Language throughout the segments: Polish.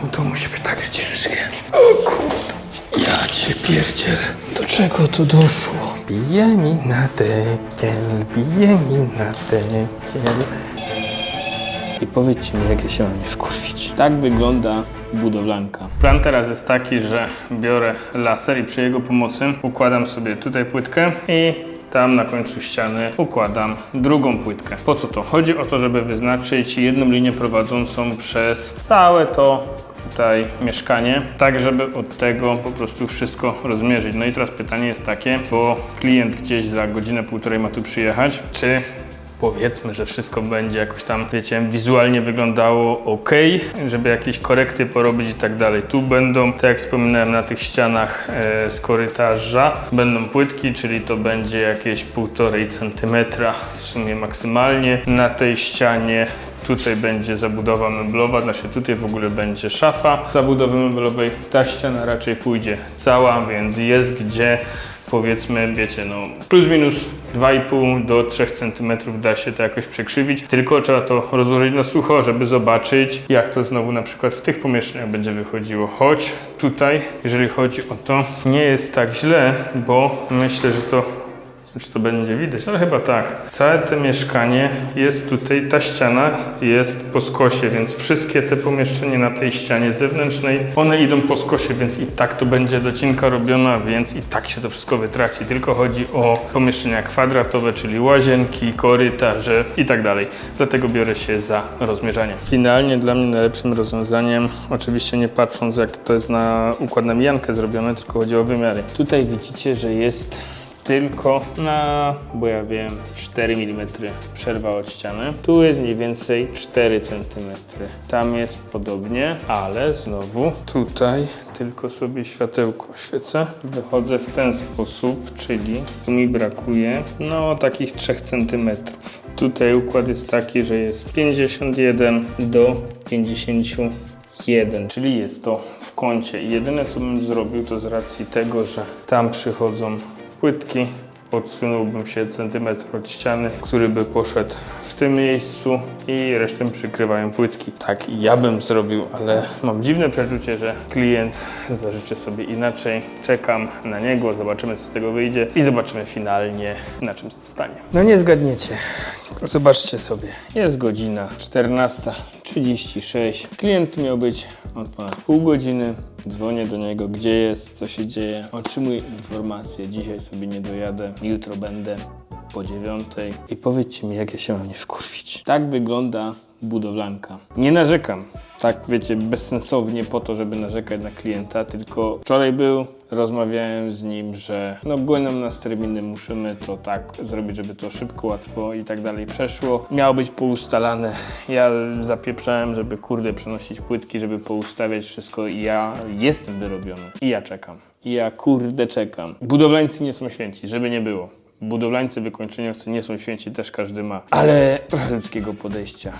Czemu to musi być takie ciężkie? O kurde, ja cię pierdzielę. Do czego to doszło? Bije mi na dekiel, bije mi na dekiel. I powiedzcie mi, jak ja się mam nie wkurwić. Tak wygląda budowlanka. Plan teraz jest taki, że biorę laser i przy jego pomocy układam sobie tutaj płytkę i tam na końcu ściany układam drugą płytkę. Po co to? Chodzi o to, żeby wyznaczyć jedną linię prowadzącą przez całe to tutaj mieszkanie, tak żeby od tego po prostu wszystko rozmierzyć. No i teraz pytanie jest takie, bo klient gdzieś za godzinę, półtorej ma tu przyjechać, czy powiedzmy, że wszystko będzie jakoś tam, wiecie, wizualnie wyglądało ok, żeby jakieś korekty porobić i tak dalej. Tu będą, tak jak wspominałem, na tych ścianach e, z korytarza będą płytki, czyli to będzie jakieś 1,5 centymetra w sumie maksymalnie. Na tej ścianie Tutaj będzie zabudowa meblowa, znaczy tutaj w ogóle będzie szafa zabudowy meblowej. Ta ściana raczej pójdzie cała, więc jest gdzie powiedzmy, wiecie, no plus minus 2,5 do 3 cm da się to jakoś przekrzywić, tylko trzeba to rozłożyć na sucho, żeby zobaczyć, jak to znowu na przykład w tych pomieszczeniach będzie wychodziło. Choć tutaj, jeżeli chodzi o to, nie jest tak źle, bo myślę, że to czy to będzie widać, ale chyba tak. Całe to mieszkanie jest tutaj, ta ściana jest po skosie, więc wszystkie te pomieszczenia na tej ścianie zewnętrznej, one idą po skosie, więc i tak to będzie docinka robiona, więc i tak się to wszystko wytraci. Tylko chodzi o pomieszczenia kwadratowe, czyli łazienki, korytarze i tak dalej. Dlatego biorę się za rozmierzanie. Finalnie dla mnie najlepszym rozwiązaniem, oczywiście nie patrząc jak to jest na układ na mijankę zrobione, tylko chodzi o wymiary. Tutaj widzicie, że jest tylko na, bo ja wiem, 4 mm przerwa od ściany. Tu jest mniej więcej 4 cm. Tam jest podobnie, ale znowu tutaj tylko sobie światełko świecę. Wychodzę w ten sposób, czyli tu mi brakuje no takich 3 cm. Tutaj układ jest taki, że jest 51 do 51, czyli jest to w kącie. Jedyne co bym zrobił to z racji tego, że tam przychodzą płytki, odsunąłbym się centymetr od ściany, który by poszedł w tym miejscu i resztę przykrywają płytki. Tak ja bym zrobił, ale mam dziwne przeczucie, że klient zażyczy sobie inaczej. Czekam na niego, zobaczymy co z tego wyjdzie i zobaczymy finalnie na czym to stanie. No nie zgadniecie. Zobaczcie sobie, jest godzina 14.36. Klient miał być od ponad pół godziny. Dzwonię do niego, gdzie jest, co się dzieje. Otrzymuję informacje. Dzisiaj sobie nie dojadę, jutro będę po dziewiątej. I powiedzcie mi, jak ja się mam nie wkurwić. Tak wygląda budowlanka. Nie narzekam. Tak, wiecie, bezsensownie po to, żeby narzekać na klienta, tylko wczoraj był, rozmawiałem z nim, że no płyną nas terminy, musimy to tak zrobić, żeby to szybko, łatwo i tak dalej przeszło. Miało być poustalane. Ja zapieprzałem, żeby kurde przenosić płytki, żeby poustawiać wszystko i ja jestem wyrobiony. I ja czekam. I ja kurde czekam. Budowlańcy nie są święci, żeby nie było. Budowlańcy, wykończeniowcy nie są święci, też każdy ma. Ale trochę ludzkiego podejścia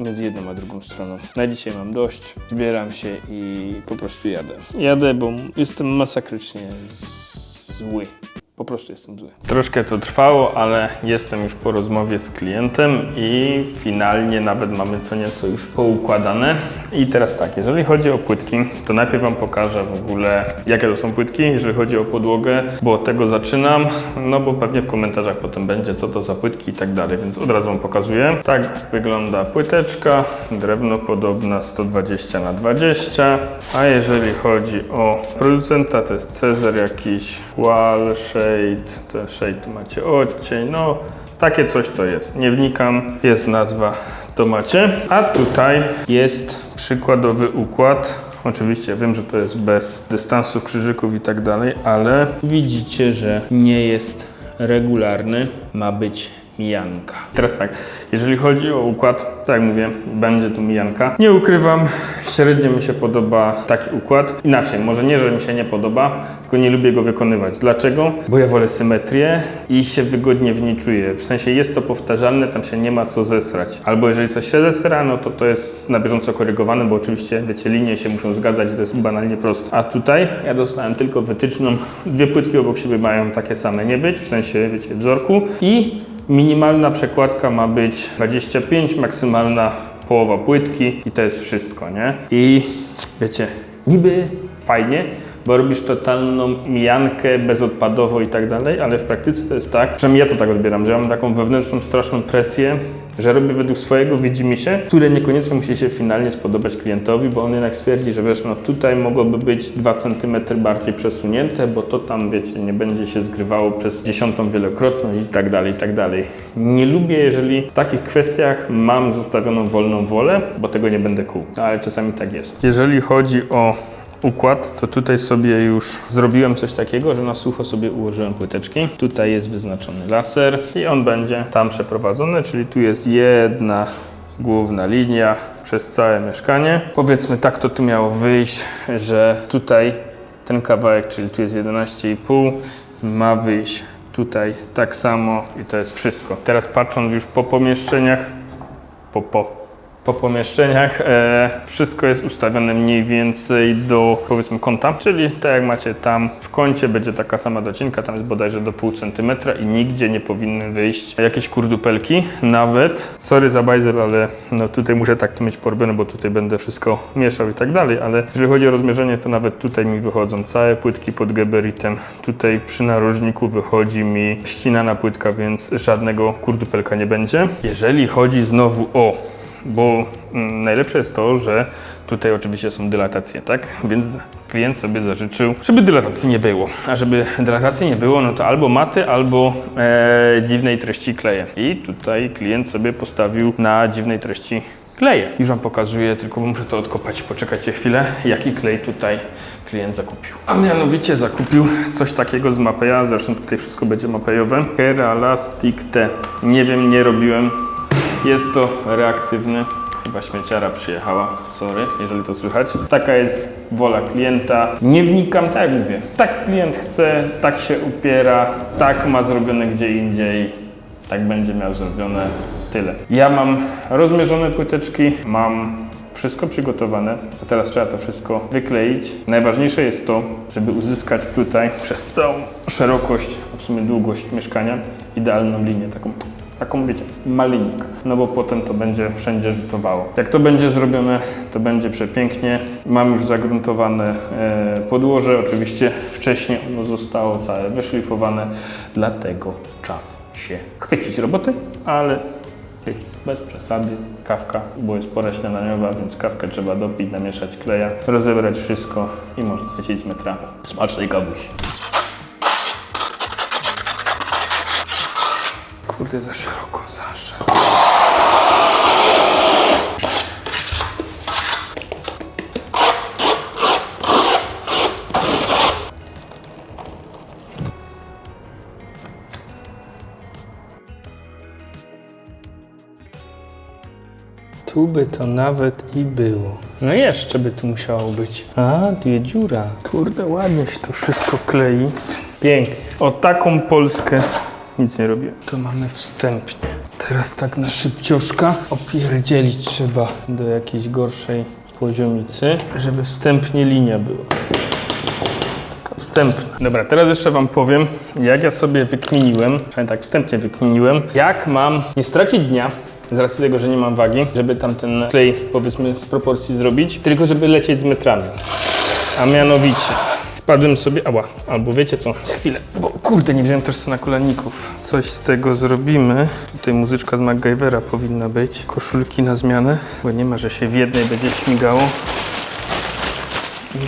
między jedną a drugą stroną. Na dzisiaj mam dość, zbieram się i po prostu jadę. Jadę, bo jestem masakrycznie zły. Po prostu jestem zły. Troszkę to trwało, ale jestem już po rozmowie z klientem i finalnie nawet mamy co nieco już poukładane. I teraz tak, jeżeli chodzi o płytki, to najpierw Wam pokażę w ogóle, jakie to są płytki, jeżeli chodzi o podłogę, bo od tego zaczynam, no bo pewnie w komentarzach potem będzie, co to za płytki i tak dalej, więc od razu Wam pokazuję. Tak wygląda płyteczka, drewno podobna 120 na 20 a jeżeli chodzi o producenta, to jest Cezar jakiś, Wall, Shade, to Shade macie odcień, no takie coś to jest. Nie wnikam, jest nazwa, to macie. A tutaj jest przykładowy układ. Oczywiście wiem, że to jest bez dystansów, krzyżyków i tak dalej, ale widzicie, że nie jest regularny, ma być mijanka. Teraz tak, jeżeli chodzi o układ, tak jak mówię, będzie tu mijanka. Nie ukrywam, średnio mi się podoba taki układ. Inaczej, może nie, że mi się nie podoba, tylko nie lubię go wykonywać. Dlaczego? Bo ja wolę symetrię i się wygodnie w niej czuję. W sensie jest to powtarzalne, tam się nie ma co zesrać. Albo jeżeli coś się zesra, no to to jest na bieżąco korygowane, bo oczywiście, wiecie, linie się muszą zgadzać, to jest banalnie proste. A tutaj ja dostałem tylko wytyczną. Dwie płytki obok siebie mają takie same nie być, w sensie, wiecie, wzorku i Minimalna przekładka ma być 25, maksymalna połowa płytki i to jest wszystko, nie? I wiecie, niby fajnie, bo robisz totalną mijankę bezodpadowo i tak dalej, ale w praktyce to jest tak, że ja to tak odbieram, że ja mam taką wewnętrzną, straszną presję, że robię według swojego widzimisię, które niekoniecznie musi się finalnie spodobać klientowi, bo on jednak stwierdzi, że wiesz, no tutaj mogłoby być 2 cm bardziej przesunięte, bo to tam, wiecie, nie będzie się zgrywało przez dziesiątą wielokrotność i tak dalej, i tak dalej. Nie lubię, jeżeli w takich kwestiach mam zostawioną wolną wolę, bo tego nie będę kół, ale czasami tak jest. Jeżeli chodzi o układ, to tutaj sobie już zrobiłem coś takiego, że na sucho sobie ułożyłem płyteczki. Tutaj jest wyznaczony laser i on będzie tam przeprowadzony, czyli tu jest jedna główna linia przez całe mieszkanie. Powiedzmy tak to tu miało wyjść, że tutaj ten kawałek, czyli tu jest 11,5 ma wyjść tutaj tak samo i to jest wszystko. Teraz patrząc już po pomieszczeniach, po po po pomieszczeniach e, wszystko jest ustawione mniej więcej do powiedzmy kąta, czyli tak jak macie tam w kącie będzie taka sama docinka, tam jest bodajże do pół centymetra i nigdzie nie powinny wyjść jakieś kurdupelki, nawet, sorry za bajzel, ale no tutaj muszę tak to mieć porobione, bo tutaj będę wszystko mieszał i tak dalej, ale jeżeli chodzi o rozmierzenie, to nawet tutaj mi wychodzą całe płytki pod geberitem, tutaj przy narożniku wychodzi mi ścinana płytka, więc żadnego kurdupelka nie będzie. Jeżeli chodzi znowu o bo mm, najlepsze jest to, że tutaj oczywiście są dylatacje, tak? Więc klient sobie zażyczył, żeby dylatacji nie było. A żeby dylatacji nie było, no to albo maty, albo e, dziwnej treści kleje. I tutaj klient sobie postawił na dziwnej treści kleje. Już Wam pokazuję, tylko muszę to odkopać. Poczekajcie chwilę, jaki klej tutaj klient zakupił. A mianowicie zakupił coś takiego z Mapeya, zresztą tutaj wszystko będzie mapejowe. Keralastic T. Nie wiem, nie robiłem. Jest to reaktywny. Chyba śmieciara przyjechała, sorry, jeżeli to słychać. Taka jest wola klienta. Nie wnikam, tak jak mówię. Tak klient chce, tak się upiera, tak ma zrobione gdzie indziej, tak będzie miał zrobione. Tyle. Ja mam rozmierzone płyteczki, mam wszystko przygotowane, a teraz trzeba to wszystko wykleić. Najważniejsze jest to, żeby uzyskać tutaj przez całą szerokość, a w sumie długość mieszkania, idealną linię, taką taką wiecie, maleńką, no bo potem to będzie wszędzie rzutowało. Jak to będzie zrobione, to będzie przepięknie. Mam już zagruntowane e, podłoże, oczywiście wcześniej ono zostało całe wyszlifowane, dlatego czas się chwycić roboty, ale wiecie, bez przesady. Kawka, bo jest pora śniadaniowa, więc kawkę trzeba dopić, namieszać kleja, rozebrać wszystko i można lecieć z metrami. Smacznej kawusi. Kurde, za szeroko, za szeroko. Tu by to nawet i było. No jeszcze by tu musiało być. A, tu jest dziura. Kurde, ładnie się to wszystko klei. Pięknie. O taką Polskę nic nie robię. To mamy wstępnie. Teraz tak na szybcioszka opierdzielić trzeba do jakiejś gorszej poziomicy, żeby wstępnie linia była. Taka wstępna. Dobra, teraz jeszcze Wam powiem, jak ja sobie wykminiłem, przynajmniej tak wstępnie wykminiłem, jak mam nie stracić dnia, z racji tego, że nie mam wagi, żeby tam ten klej powiedzmy z proporcji zrobić, tylko żeby lecieć z metrami. A mianowicie wpadłem sobie, ała, albo wiecie co, chwilę, bo kurde, nie wziąłem też na kolaników. Coś z tego zrobimy. Tutaj muzyczka z MacGyvera powinna być. Koszulki na zmianę, bo nie ma, że się w jednej będzie śmigało. I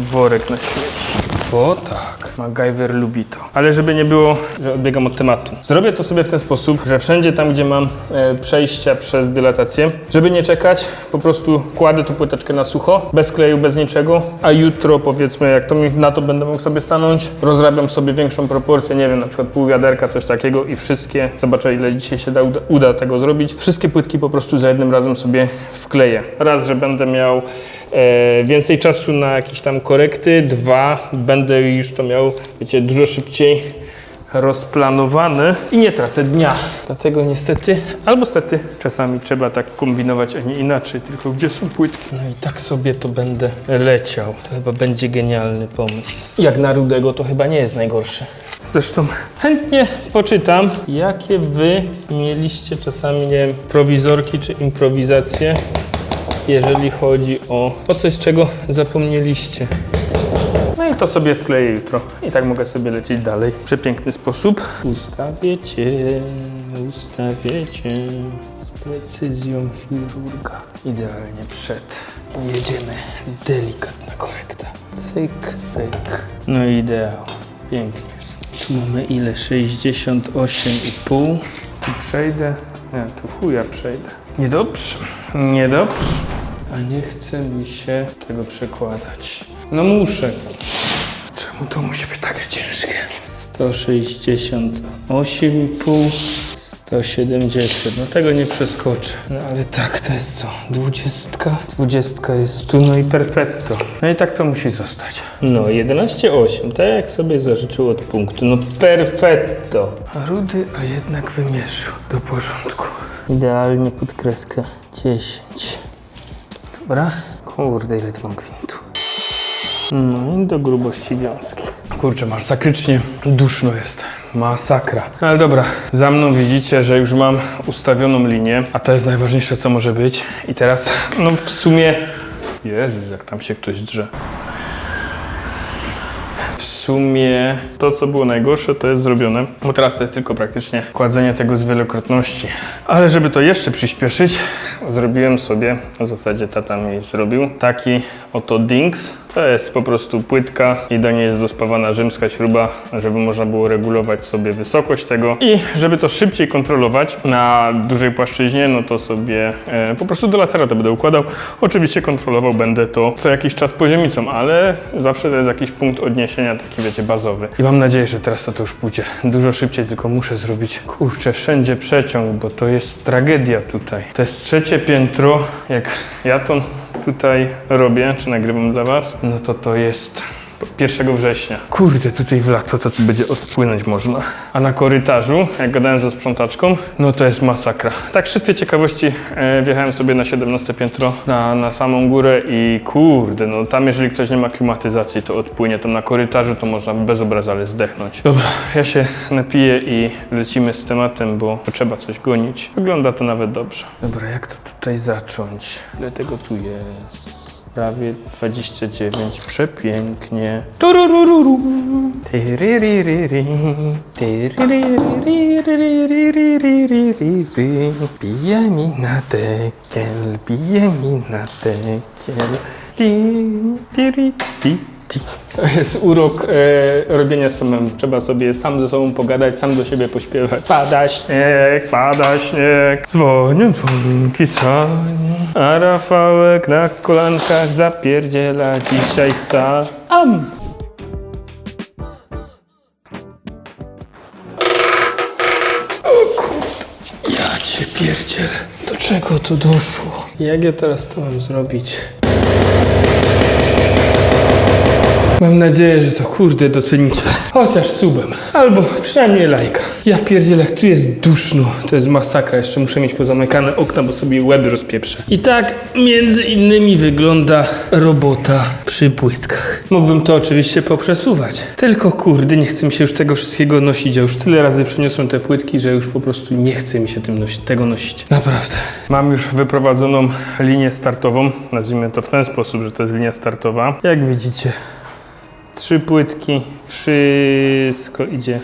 worek na śmieci. Bo tak, MacGyver lubi to. Ale żeby nie było, że odbiegam od tematu. Zrobię to sobie w ten sposób, że wszędzie tam, gdzie mam e, przejścia przez dylatację, żeby nie czekać, po prostu kładę tu płyteczkę na sucho, bez kleju, bez niczego, a jutro powiedzmy, jak to mi na to będę mógł sobie stanąć, rozrabiam sobie większą proporcję, nie wiem, na przykład pół wiaderka, coś takiego i wszystkie, zobaczę ile dzisiaj się da, uda, tego zrobić, wszystkie płytki po prostu za jednym razem sobie wkleję. Raz, że będę miał e, więcej czasu na jakieś tam korekty, dwa, będę już to miał, wiecie, dużo szybciej rozplanowane i nie tracę dnia. Dlatego niestety, albo stety, czasami trzeba tak kombinować, a nie inaczej, tylko gdzie są płytki. No i tak sobie to będę leciał. To chyba będzie genialny pomysł. Jak na rudego to chyba nie jest najgorszy. Zresztą chętnie poczytam, jakie wy mieliście czasami, nie wiem, prowizorki czy improwizacje jeżeli chodzi o, o coś, czego zapomnieliście. No i to sobie wkleję jutro. I tak mogę sobie lecieć dalej. W przepiękny sposób. Ustawię cię, ustawię cię z precyzją chirurga. Idealnie przed. I jedziemy. Delikatna korekta. Cyk, pyk. No i ideał. Pięknie. Tu mamy ile? 68,5. Tu przejdę. Nie, tu chuja przejdę. Niedobrze. Niedobrze. A nie chce mi się tego przekładać. No muszę. Czemu to musi być takie ciężkie? 168,5 170. No tego nie przeskoczę. No ale tak, to jest co? 20? 20 jest tu, no i perfetto. No i tak to musi zostać. No, 11,8. Tak jak sobie zażyczył od punktu. No perfetto. Rudy, a jednak wymierzył. Do porządku. Idealnie pod kreskę 10. Dobra. Kurde, ile to mam gwintu. No i do grubości wiązki. Kurczę, masakrycznie duszno jest. Masakra. No ale dobra, za mną widzicie, że już mam ustawioną linię, a to jest najważniejsze, co może być. I teraz, no w sumie... Jezus, jak tam się ktoś drze. W sumie to, co było najgorsze, to jest zrobione, bo teraz to jest tylko praktycznie kładzenie tego z wielokrotności. Ale żeby to jeszcze przyspieszyć, zrobiłem sobie, w zasadzie tata mi zrobił, taki oto Dings. To jest po prostu płytka i do niej jest dospawana rzymska śruba, żeby można było regulować sobie wysokość tego. I żeby to szybciej kontrolować na dużej płaszczyźnie, no to sobie e, po prostu do lasera to będę układał. Oczywiście kontrolował będę to co jakiś czas poziomicą, ale zawsze to jest jakiś punkt odniesienia, taki wiecie, bazowy. I mam nadzieję, że teraz to, to już pójdzie dużo szybciej, tylko muszę zrobić, kurczę, wszędzie przeciąg, bo to jest tragedia tutaj. To jest trzecie piętro, jak ja to tutaj robię, czy nagrywam dla Was, no to to jest 1 września. Kurde, tutaj w lato to tu będzie odpłynąć można. A na korytarzu, jak gadałem ze sprzątaczką, no to jest masakra. Tak, wszystkie ciekawości e, wjechałem sobie na 17 piętro, na, na samą górę i kurde, no tam jeżeli ktoś nie ma klimatyzacji, to odpłynie. Tam na korytarzu to można bez obrazu, ale zdechnąć. Dobra, ja się napiję i lecimy z tematem, bo trzeba coś gonić. Wygląda to nawet dobrze. Dobra, jak to tutaj zacząć? Ile tego tu jest? Prawie 29, przepięknie. Tururururu. Tyryryryry, tyryryryryryryryryryry. Bije mi na tekiel, bije mi na tekiel. Ti, ti. To jest urok e, robienia samemu. Trzeba sobie sam ze sobą pogadać, sam do siebie pośpiewać. Pada śnieg, pada śnieg, dzwonią dzwonki sani, a Rafałek na kolankach zapierdziela dzisiaj sam. Ja cię pierdzielę. Do czego to doszło? Jak ja teraz to mam zrobić? Mam nadzieję, że to kurde docenicie. Chociaż subem. Albo przynajmniej lajka. Ja pierdzielę, tu jest duszno. To jest masakra. Jeszcze muszę mieć pozamykane okna, bo sobie łeb rozpieprzę. I tak między innymi wygląda robota przy płytkach. Mógłbym to oczywiście poprzesuwać. Tylko kurde, nie chce mi się już tego wszystkiego nosić. Ja już tyle razy przeniosłem te płytki, że już po prostu nie chce mi się tym nosić, tego nosić. Naprawdę. Mam już wyprowadzoną linię startową. Nazwijmy to w ten sposób, że to jest linia startowa. Jak widzicie, trzy płytki, wszystko idzie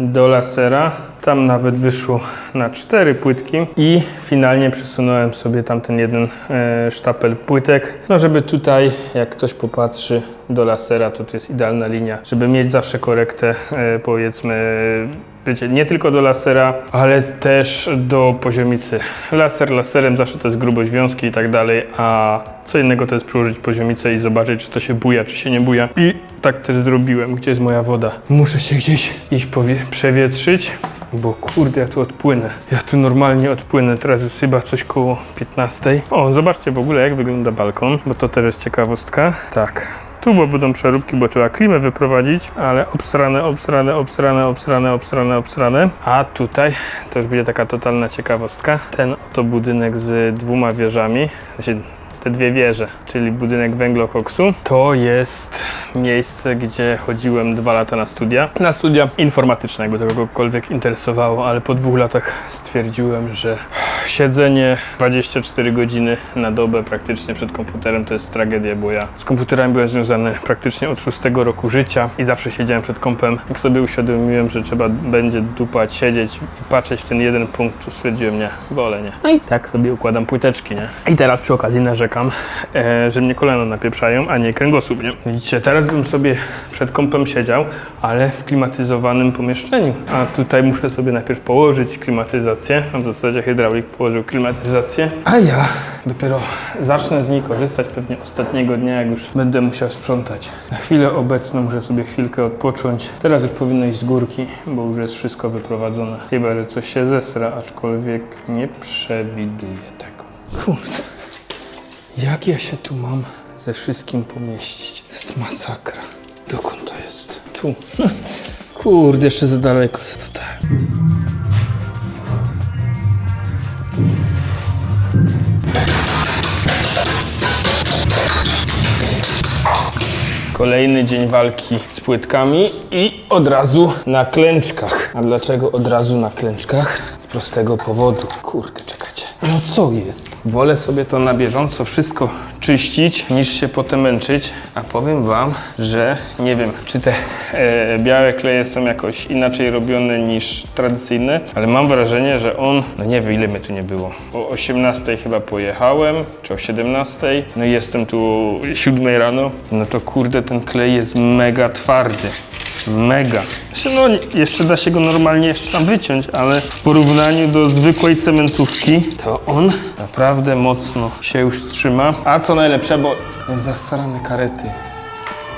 do lasera. Tam nawet wyszło na cztery płytki i finalnie przesunąłem sobie tamten jeden e, sztapel płytek, no żeby tutaj, jak ktoś popatrzy do lasera, to to jest idealna linia, żeby mieć zawsze korektę, e, powiedzmy, wiecie, nie tylko do lasera, ale też do poziomicy. Laser laserem zawsze to jest grubość wiązki i tak dalej, a co innego to jest przyłożyć poziomicę i zobaczyć, czy to się buja, czy się nie buja. I tak też zrobiłem. Gdzie jest moja woda? Muszę się gdzieś iść przewietrzyć, bo kurde, ja tu odpłynę. Ja tu normalnie odpłynę. Teraz jest chyba coś koło 15. O, zobaczcie w ogóle, jak wygląda balkon, bo to też jest ciekawostka. Tak. Tu bo będą przeróbki, bo trzeba klimę wyprowadzić, ale obsrane, obsrane, obsrane, obsrane, obsrane, obsrane. A tutaj to już będzie taka totalna ciekawostka. Ten oto budynek z dwoma wieżami, znaczy te dwie wieże, czyli budynek węglokoksu, to jest miejsce, gdzie chodziłem dwa lata na studia. Na studia informatyczne, jakby to kogokolwiek interesowało, ale po dwóch latach stwierdziłem, że siedzenie 24 godziny na dobę praktycznie przed komputerem to jest tragedia, bo ja z komputerami byłem związany praktycznie od 6 roku życia i zawsze siedziałem przed kompem. Jak sobie uświadomiłem, że trzeba będzie dupać, siedzieć i patrzeć w ten jeden punkt, to stwierdziłem, nie, wolę nie. No i tak sobie układam płyteczki, nie? I teraz przy okazji narzekam, e, że mnie kolana napieprzają, a nie kręgosłup, nie? Widzicie, teraz bym sobie przed kompem siedział, ale w klimatyzowanym pomieszczeniu. A tutaj muszę sobie najpierw położyć klimatyzację, a w zasadzie hydraulik położył klimatyzację, a ja dopiero zacznę z niej korzystać pewnie ostatniego dnia, jak już będę musiał sprzątać. Na chwilę obecną muszę sobie chwilkę odpocząć. Teraz już powinno iść z górki, bo już jest wszystko wyprowadzone. Chyba, że coś się zesra, aczkolwiek nie przewiduję tego. Kurde. Jak ja się tu mam ze wszystkim pomieścić? To jest masakra. Dokąd to jest? Tu. Kurde, jeszcze za daleko jest Kolejny dzień walki z płytkami i od razu na klęczkach. A dlaczego od razu na klęczkach? Z prostego powodu. Kurde, czekajcie. No co jest? Wolę sobie to na bieżąco wszystko czyścić, niż się potem męczyć. A powiem wam, że nie wiem, czy te e, białe kleje są jakoś inaczej robione niż tradycyjne, ale mam wrażenie, że on, no nie wiem ile mnie tu nie było. O 18 chyba pojechałem, czy o 17, no i jestem tu o 7 rano, no to kurde ten klej jest mega twardy. Mega. Znaczy, No, jeszcze da się go normalnie jeszcze tam wyciąć, ale w porównaniu do zwykłej cementówki, to on naprawdę mocno się już trzyma. A co najlepsze, bo zasrane karety.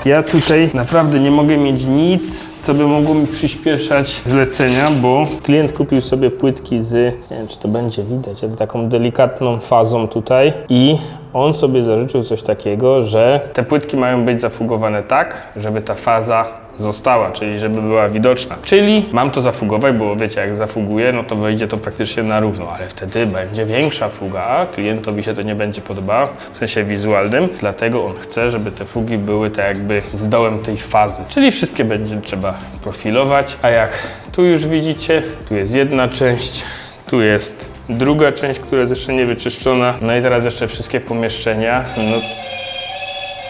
Ja tutaj naprawdę nie mogę mieć nic, co by mogło mi przyspieszać zlecenia, bo klient kupił sobie płytki z, nie wiem czy to będzie widać, ale taką delikatną fazą tutaj i on sobie zażyczył coś takiego, że te płytki mają być zafugowane tak, żeby ta faza została, czyli żeby była widoczna. Czyli mam to zafugować, bo wiecie, jak zafuguję, no to wejdzie to praktycznie na równo, ale wtedy będzie większa fuga, klientowi się to nie będzie podobało, w sensie wizualnym, dlatego on chce, żeby te fugi były tak jakby z dołem tej fazy. Czyli wszystkie będzie trzeba profilować, a jak tu już widzicie, tu jest jedna część, tu jest druga część, która jest jeszcze nie wyczyszczona, no i teraz jeszcze wszystkie pomieszczenia, no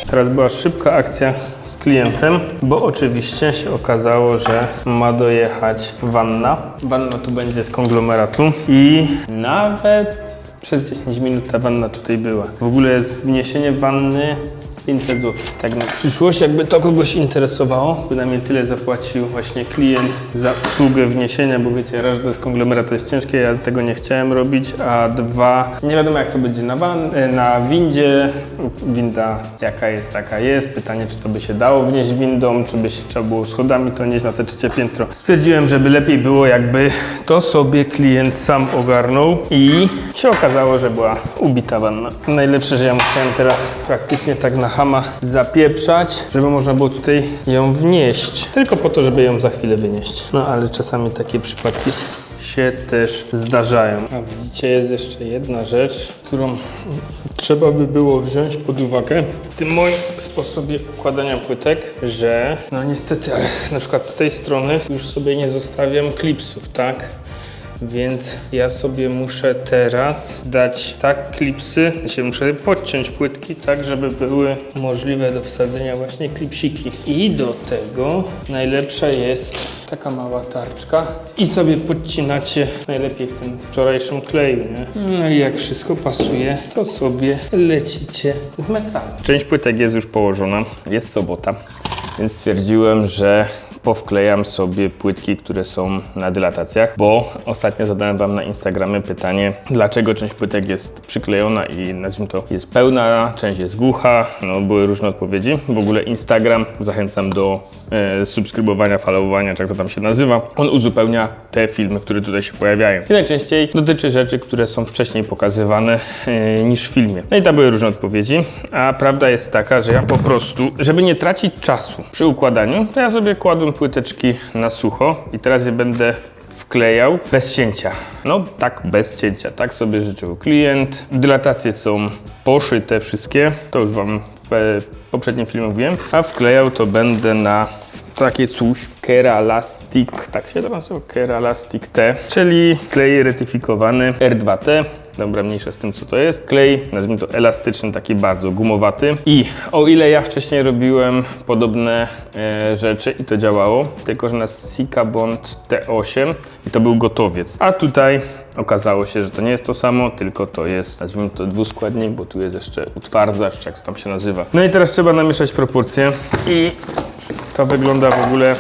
Teraz była szybka akcja z klientem, bo oczywiście się okazało, że ma dojechać wanna. Wanna tu będzie z konglomeratu i nawet przez 10 minut ta wanna tutaj była. W ogóle jest wniesienie wanny 500 zł. Tak na przyszłość, jakby to kogoś interesowało, bynajmniej tyle zapłacił właśnie klient za usługę wniesienia, bo wiecie, raz, że to jest konglomerat, to jest ciężkie, ja tego nie chciałem robić, a dwa, nie wiadomo jak to będzie na, van, e, na windzie, winda jaka jest, taka jest, pytanie czy to by się dało wnieść windą, czy by się trzeba było schodami to nieść na te trzecie piętro. Stwierdziłem, żeby lepiej było jakby to sobie klient sam ogarnął i się okazało, że była ubita wanna. Najlepsze, że ja musiałem teraz praktycznie tak na hama zapieprzać, żeby można było tutaj ją wnieść. Tylko po to, żeby ją za chwilę wynieść. No ale czasami takie przypadki się też zdarzają. A widzicie, jest jeszcze jedna rzecz, którą trzeba by było wziąć pod uwagę w tym moim sposobie układania płytek, że no niestety, ale na przykład z tej strony już sobie nie zostawiam klipsów, tak? Więc ja sobie muszę teraz dać tak klipsy, muszę podciąć płytki tak, żeby były możliwe do wsadzenia właśnie klipsiki. I do tego najlepsza jest taka mała tarczka i sobie podcinacie najlepiej w tym wczorajszym kleju, nie? No i jak wszystko pasuje, to sobie lecicie z metalu. Część płytek jest już położona, jest sobota, więc stwierdziłem, że powklejam sobie płytki, które są na dylatacjach, bo ostatnio zadałem Wam na Instagramie pytanie, dlaczego część płytek jest przyklejona i nazwijmy to jest pełna, część jest głucha, no były różne odpowiedzi. W ogóle Instagram zachęcam do e, subskrybowania, followowania, czy jak to tam się nazywa. On uzupełnia te filmy, które tutaj się pojawiają. I najczęściej dotyczy rzeczy, które są wcześniej pokazywane e, niż w filmie. No i tam były różne odpowiedzi, a prawda jest taka, że ja po prostu, żeby nie tracić czasu przy układaniu, to ja sobie kładłem płyteczki na sucho i teraz je będę wklejał bez cięcia. No tak, bez cięcia. Tak sobie życzył klient. Dylatacje są poszyte wszystkie. To już Wam w poprzednim filmie mówiłem. A wklejał to będę na takie coś, Keralastic, tak się to nazywa, Keralastic T, czyli klej retyfikowany R2T. Dobra, mniejsza z tym, co to jest. Klej, nazwijmy to elastyczny, taki bardzo gumowaty. I o ile ja wcześniej robiłem podobne e, rzeczy i to działało, tylko że na Sika Bond T8 i to był gotowiec. A tutaj okazało się, że to nie jest to samo, tylko to jest, nazwijmy to dwuskładnik, bo tu jest jeszcze utwardzacz, czy jak to tam się nazywa. No i teraz trzeba namieszać proporcje i to wygląda w ogóle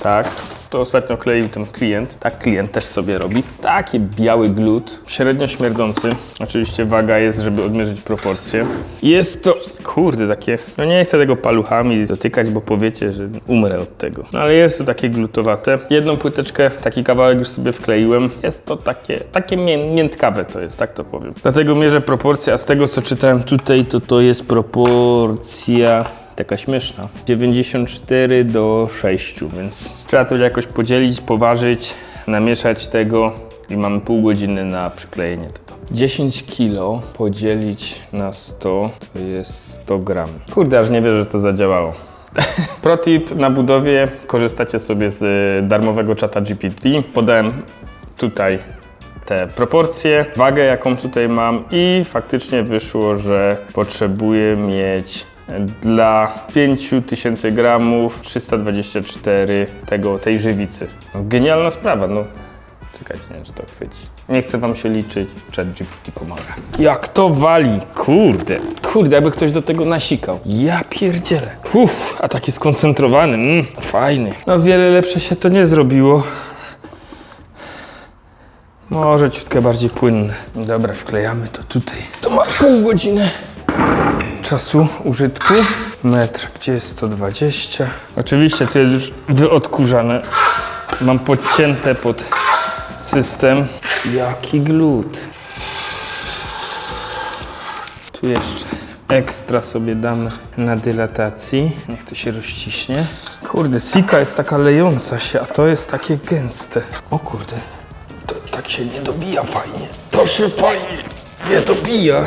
tak. To ostatnio kleił ten klient. Tak klient też sobie robi. Taki biały glut, średnio śmierdzący. Oczywiście waga jest, żeby odmierzyć proporcje. Jest to, kurde, takie, no nie chcę tego paluchami dotykać, bo powiecie, że umrę od tego. No ale jest to takie glutowate. Jedną płyteczkę, taki kawałek już sobie wkleiłem. Jest to takie, takie mię, miętkawe to jest, tak to powiem. Dlatego mierzę proporcje, a z tego co czytałem tutaj, to to jest proporcja taka śmieszna. 94 do 6, więc trzeba to jakoś podzielić, poważyć, namieszać tego i mamy pół godziny na przyklejenie tego. 10 kilo podzielić na 100 to jest 100 gram. Kurde, aż nie wierzę, że to zadziałało. Protip na budowie korzystacie sobie z y, darmowego czata GPT. Podałem tutaj te proporcje, wagę jaką tutaj mam i faktycznie wyszło, że potrzebuję mieć dla 5000 gramów 324 tego, tej żywicy. No, genialna sprawa, no. Czekajcie, nie wiem, czy to chwyci. Nie chcę wam się liczyć, ChatGPT pomaga. Jak to wali, kurde. Kurde, jakby ktoś do tego nasikał. Ja pierdzielę. Uff, a taki skoncentrowany, mm, fajny. No wiele lepsze się to nie zrobiło. Może ciutkę bardziej płynne. Dobra, wklejamy to tutaj. To ma pół godziny czasu użytku. Metr, gdzie jest 120. Oczywiście to jest już wyodkurzane. Mam podcięte pod system. Jaki glut. Tu jeszcze ekstra sobie damy na dylatacji. Niech to się rozciśnie. Kurde, sika jest taka lejąca się, a to jest takie gęste. O kurde, to tak się nie dobija fajnie. To się fajnie nie dobija.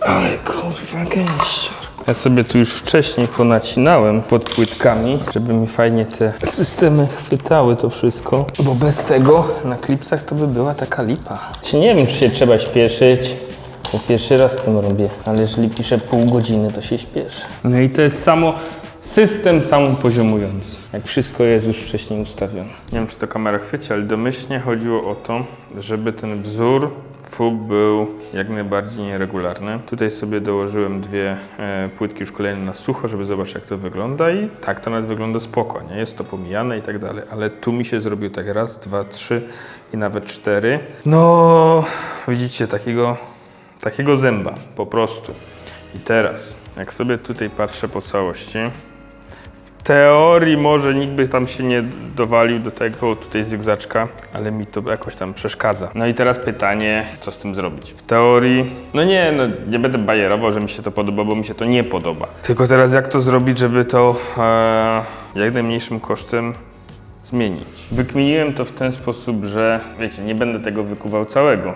Ale kurwa gęścior. Ja sobie tu już wcześniej ponacinałem pod płytkami, żeby mi fajnie te systemy chwytały to wszystko. Bo bez tego na klipsach to by była taka lipa. Czy nie wiem, czy się trzeba śpieszyć, bo pierwszy raz tym robię, ale jeżeli piszę pół godziny, to się śpieszę. No i to jest samo system samopoziomujący. Jak wszystko jest już wcześniej ustawione. Nie wiem, czy to kamera chwyci, ale domyślnie chodziło o to, żeby ten wzór FUB był jak najbardziej nieregularny. Tutaj sobie dołożyłem dwie e, płytki już kolejne na sucho, żeby zobaczyć jak to wygląda i tak to nawet wygląda spoko, nie jest to pomijane i tak dalej, ale tu mi się zrobił tak raz, dwa, trzy i nawet cztery. No, widzicie, takiego, takiego zęba po prostu. I teraz, jak sobie tutaj patrzę po całości, teorii może nikt by tam się nie dowalił do tego tutaj zygzaczka, ale mi to jakoś tam przeszkadza. No i teraz pytanie, co z tym zrobić? W teorii, no nie, no nie będę bajerował, że mi się to podoba, bo mi się to nie podoba. Tylko teraz jak to zrobić, żeby to e, jak najmniejszym kosztem zmienić. Wykminiłem to w ten sposób, że wiecie, nie będę tego wykuwał całego,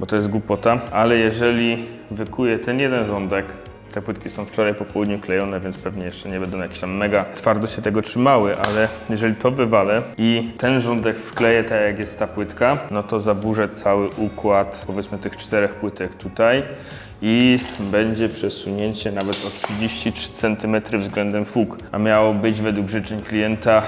bo to jest głupota, ale jeżeli wykuję ten jeden rządek, te płytki są wczoraj po południu klejone, więc pewnie jeszcze nie będą jakieś tam mega twardo się tego trzymały, ale jeżeli to wywalę i ten rządek wkleję tak jak jest ta płytka, no to zaburzę cały układ powiedzmy tych czterech płytek tutaj i będzie przesunięcie nawet o 33 cm względem fug, a miało być według życzeń klienta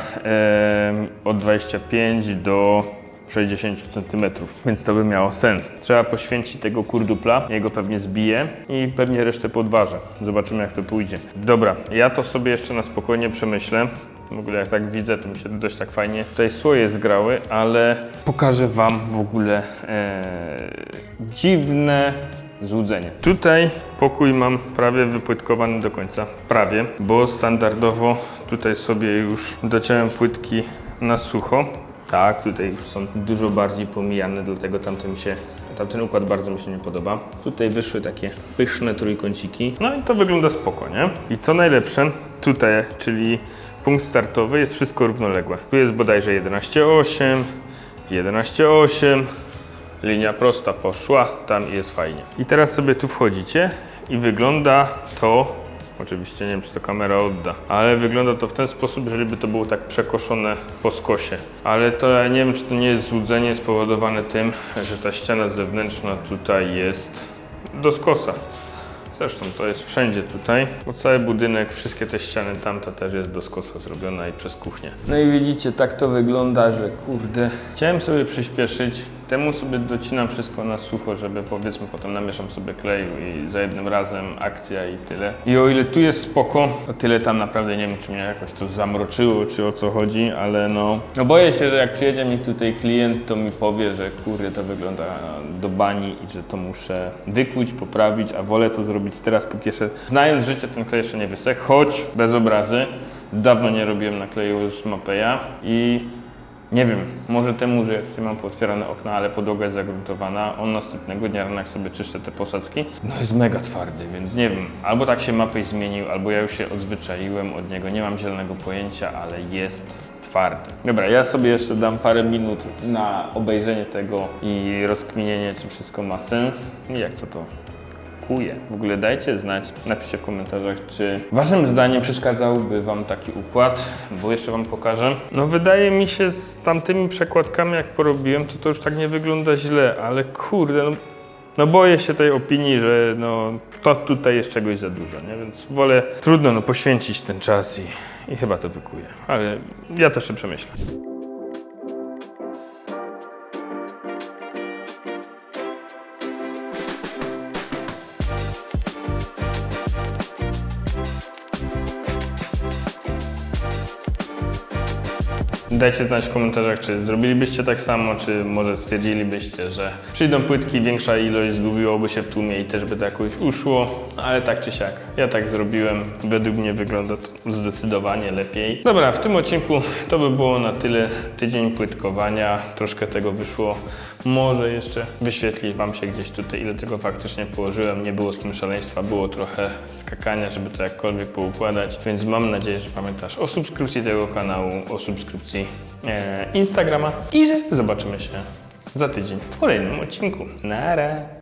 od 25 do 60 cm, więc to by miało sens. Trzeba poświęcić tego kurdupla, jego pewnie zbiję i pewnie resztę podważę. Zobaczymy jak to pójdzie. Dobra, ja to sobie jeszcze na spokojnie przemyślę. W ogóle jak tak widzę, to mi się dość tak fajnie tutaj słoje zgrały, ale pokażę Wam w ogóle e, dziwne złudzenie. Tutaj pokój mam prawie wypłytkowany do końca, prawie, bo standardowo tutaj sobie już dociąłem płytki na sucho. Tak, tutaj już są dużo bardziej pomijane, dlatego tamten się, tamten układ bardzo mi się nie podoba. Tutaj wyszły takie pyszne trójkąciki. No i to wygląda spoko, nie? I co najlepsze, tutaj, czyli punkt startowy, jest wszystko równoległe. Tu jest bodajże 11,8, 11,8, linia prosta poszła, tam jest fajnie. I teraz sobie tu wchodzicie i wygląda to, oczywiście nie wiem czy to kamera odda, ale wygląda to w ten sposób, żeby to było tak przekoszone po skosie. Ale to ja nie wiem czy to nie jest złudzenie spowodowane tym, że ta ściana zewnętrzna tutaj jest do skosa. Zresztą to jest wszędzie tutaj, bo cały budynek, wszystkie te ściany, tamta też jest do skosa zrobiona i przez kuchnię. No i widzicie, tak to wygląda, że kurde. Chciałem sobie przyspieszyć, temu sobie docinam wszystko na sucho, żeby powiedzmy potem namieszam sobie kleju i za jednym razem akcja i tyle. I o ile tu jest spoko, o tyle tam naprawdę nie wiem, czy mnie jakoś to zamroczyło, czy o co chodzi, ale no... No boję się, że jak przyjedzie mi tutaj klient, to mi powie, że kurde, to wygląda do bani i że to muszę wykuć, poprawić, a wolę to zrobić teraz, póki jeszcze, znając życie, ten klej jeszcze nie wysechł, choć bez obrazy. Dawno nie robiłem nakleju z Mapeya i nie wiem, może temu, że ja tutaj mam pootwierane okna, ale podłoga jest zagruntowana, on następnego dnia rano jak sobie czyszczę te posadzki, no jest mega twardy, więc nie wiem, albo tak się Mapej zmienił, albo ja już się odzwyczaiłem od niego, nie mam zielonego pojęcia, ale jest twardy. Dobra, ja sobie jeszcze dam parę minut na obejrzenie tego i rozkminienie, czy wszystko ma sens. I jak co to W ogóle dajcie znać, napiszcie w komentarzach, czy waszym zdaniem przeszkadzałby wam taki układ, bo jeszcze wam pokażę. No wydaje mi się z tamtymi przekładkami jak porobiłem, to to już tak nie wygląda źle, ale kurde, no, no boję się tej opinii, że no to tutaj jest czegoś za dużo, nie? Więc wolę trudno no poświęcić ten czas i, i chyba to wykuję, ale ja też jeszcze przemyślę. Dajcie znać w komentarzach, czy zrobilibyście tak samo, czy może stwierdzilibyście, że przyjdą płytki, większa ilość zgubiłoby się w tłumie i też by to jakoś uszło, ale tak czy siak. Ja tak zrobiłem, według mnie wygląda to zdecydowanie lepiej. Dobra, w tym odcinku to by było na tyle. Tydzień płytkowania, troszkę tego wyszło. Może jeszcze wyświetli Wam się gdzieś tutaj, ile tego faktycznie położyłem. Nie było z tym szaleństwa, było trochę skakania, żeby to jakkolwiek poukładać, więc mam nadzieję, że pamiętasz o subskrypcji tego kanału, o subskrypcji e, Instagrama i że zobaczymy się za tydzień w kolejnym odcinku. Nara!